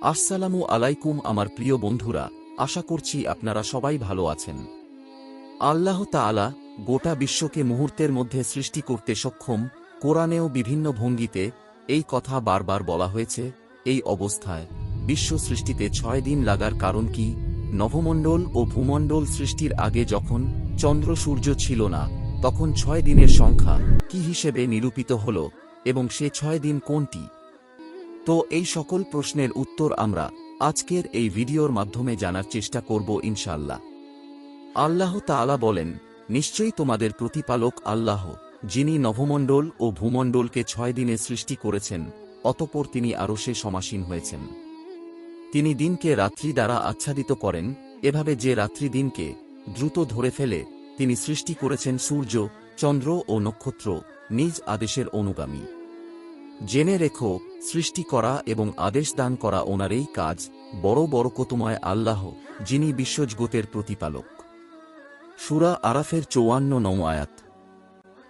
আসসালামু আলাইকুম আমার প্রিয় বন্ধুরা, আশা করছি আপনারা সবাই ভালো আছেন। আল্লাহ তাআলা গোটা বিশ্বকে মুহূর্তের মধ্যে সৃষ্টি করতে সক্ষম, কোরআনেও বিভিন্ন ভঙ্গিতে এই কথা বারবার বলা হয়েছে, এই অবস্থায় বিশ্ব সৃষ্টিতে ছয় দিন লাগার কারণ কি? নভমণ্ডল ও ভূমণ্ডল সৃষ্টির আগে যখন চন্দ্র সূর্য ছিল না, তখন ছয় দিনের সংখ্যা কি হিসেবে নিরূপিত হল এবং সে ছয় দিন কোনটি? তো এই সকল প্রশ্নের উত্তর আমরা আজকের এই ভিডিওর মাধ্যমে জানার চেষ্টা করব ইনশাল্লাহ আল্লাহ তাআলা বলেন, নিশ্চয়ই তোমাদের প্রতিপালক আল্লাহ, যিনি নভমণ্ডল ও ভূমণ্ডলকে ছয় দিনে সৃষ্টি করেছেন, অতপর তিনি আরও সে সমাসীন হয়েছেন। তিনি দিনকে রাত্রি দ্বারা আচ্ছাদিত করেন, এভাবে যে রাত্রি দিনকে দ্রুত ধরে ফেলে, তিনি সৃষ্টি করেছেন সূর্য, চন্দ্র ও নক্ষত্র, নিজ আদেশের অনুগামী। জেনে রেখো, সৃষ্টি করা এবং আদেশ দান করা ওনারই কাজ বড় বড় কতুময় আল্লাহ, যিনি বিশ্বজগতের প্রতিপালক। সুরা আরাফের চৌয়ান্ন নৌ আয়াত।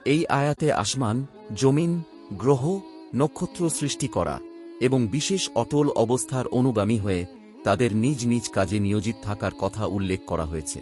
এই আয়াতে আসমান, জমিন, গ্রহ, নক্ষত্র সৃষ্টি করা এবং বিশেষ অটল অবস্থার অনুগামী হয়ে তাদের নিজ নিজ কাজে নিয়োজিত থাকার কথা উল্লেখ করা হয়েছে।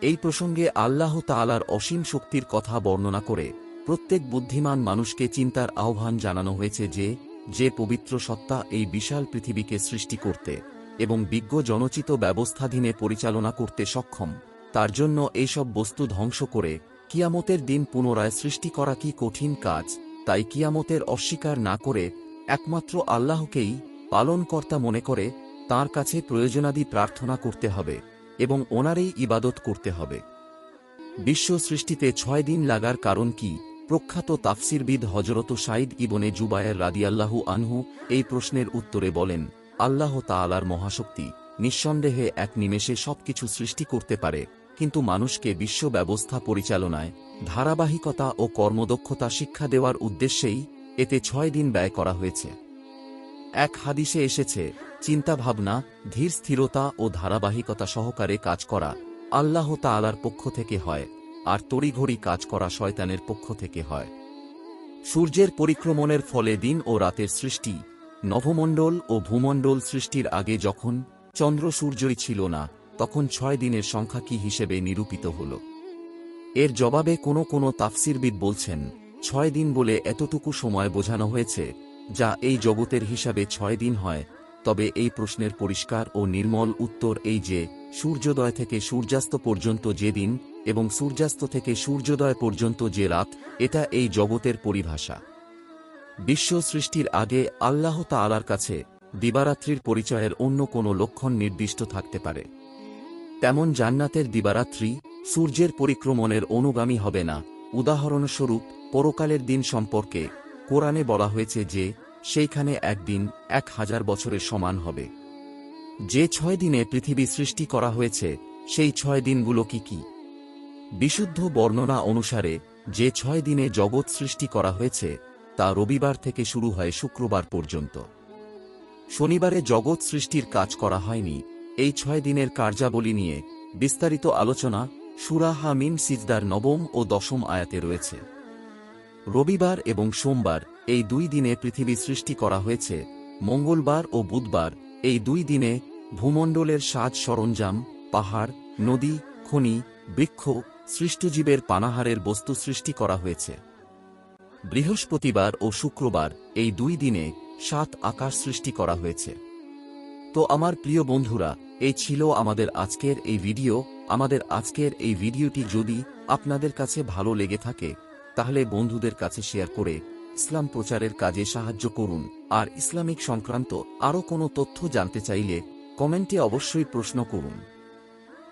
এই প্রসঙ্গে আল্লাহ তাআলার অসীম শক্তির কথা বর্ণনা করে প্রত্যেক বুদ্ধিমান মানুষকে চিন্তার আহ্বান জানানো হয়েছে যে যে পবিত্র সত্তা এই বিশাল পৃথিবীকে সৃষ্টি করতে এবং বিজ্ঞ জনচিত ব্যবস্থাধীনে পরিচালনা করতে সক্ষম, তার জন্য এইসব বস্তু ধ্বংস করে কিয়ামতের দিন পুনরায় সৃষ্টি করা কি কঠিন কাজ, তাই কিয়ামতের অস্বীকার না করে একমাত্র আল্লাহকেই পালনকর্তা মনে করে তার কাছে প্রয়োজনাদি প্রার্থনা করতে হবে এবং ওনারই ইবাদত করতে হবে। বিশ্ব সৃষ্টিতে ছয় দিন লাগার কারণ কি? প্রখ্যাত তাফসিরবিদ হজরত সাইদ ইবনে জুবায়ের রাদিয়াল্লাহু আনহু এই প্রশ্নের উত্তরে বলেন, আল্লাহ তাআলার মহাশক্তি নিঃসন্দেহে এক নিমেষে সবকিছু সৃষ্টি করতে পারে, কিন্তু মানুষকে বিশ্ব ব্যবস্থা পরিচালনায় ধারাবাহিকতা ও কর্মদক্ষতা শিক্ষা দেওয়ার উদ্দেশ্যেই এতে ছয় দিন ব্যয় করা হয়েছে। এক হাদিসে এসেছে, চিন্তাভাবনা, ধীর স্থিরতা ও ধারাবাহিকতা সহকারে কাজ করা আল্লাহ তাআলার পক্ষ থেকে হয়। আর তড়িঘড়ি কাজ করা শয়তানের পক্ষ থেকে হয়। সূর্যের পরিক্রমণের ফলে দিন ও রাতের সৃষ্টি, নভমণ্ডল ও ভূমণ্ডল সৃষ্টির আগে যখন চন্দ্র সূর্যই ছিল না, তখন ছয় দিনের সংখ্যা কি হিসেবে নিরূপিত হল? এর জবাবে কোনো কোনো তাফসিরবিদ বলছেন, ছয় দিন বলে এতটুকু সময় বোঝানো হয়েছে, যা এই জগতের হিসাবে ছয় দিন হয়, তবে এই প্রশ্নের পরিষ্কার ও নির্মল উত্তর এই যে, সূর্যোদয় থেকে সূর্যাস্ত পর্যন্ত যে দিন এবং সূর্যাস্ত থেকে সূর্যোদয় পর্যন্ত যে রাত, এটা এই জগতের পরিভাষা। বিশ্ব সৃষ্টির আগে আল্লাহ তাআলার কাছে দিবারাত্রির পরিচয়ের অন্য কোনো লক্ষণ নির্দিষ্ট থাকতে পারে। তেমন জান্নাতের দিবারাত্রি সূর্যের পরিক্রমণের অনুগামী হবে না। উদাহরণস্বরূপ, পরকালের দিন সম্পর্কে কোরআনে বলা হয়েছে যে, সেইখানে একদিন এক হাজার বছরের সমান হবে। যে ছয় দিনে পৃথিবী সৃষ্টি করা হয়েছে, সেই ছয় দিনগুলো কি কি? বিশুদ্ধ বর্ণনা অনুসারে, যে ছয় দিনে জগৎ সৃষ্টি করা হয়েছে, তা রবিবার থেকে শুরু হয় শুক্রবার পর্যন্ত। শনিবারে জগৎ সৃষ্টির কাজ করা হয়নি, এই ছয় দিনের কার্যাবলী নিয়ে বিস্তারিত আলোচনা সুরা হামিম সিজদার নবম ও দশম আয়াতে রয়েছে। রবিবার এবং সোমবার এই দুই দিনে পৃথিবী সৃষ্টি করা হয়েছে, মঙ্গলবার ও বুধবার এই দুই দিনে ভূমণ্ডলের সাজ সরঞ্জাম, পাহাড়, নদী, খনি, বৃক্ষ সৃষ্টজীবের পানাহারের বস্তু সৃষ্টি করা হয়েছে। বৃহস্পতিবার ও শুক্রবার এই দুই দিনে সাত আকাশ সৃষ্টি করা হয়েছে। তো আমার প্রিয় বন্ধুরা, এই ছিল আমাদের আজকের এই ভিডিও। আমাদের আজকের এই ভিডিওটি যদি আপনাদের কাছে ভালো লেগে থাকে, তাহলে বন্ধুদের কাছে শেয়ার করে ইসলাম প্রচারের কাজে সাহায্য করুন। আর ইসলামিক সংক্রান্ত আরও কোনো তথ্য জানতে চাইলে কমেন্টে অবশ্যই প্রশ্ন করুন।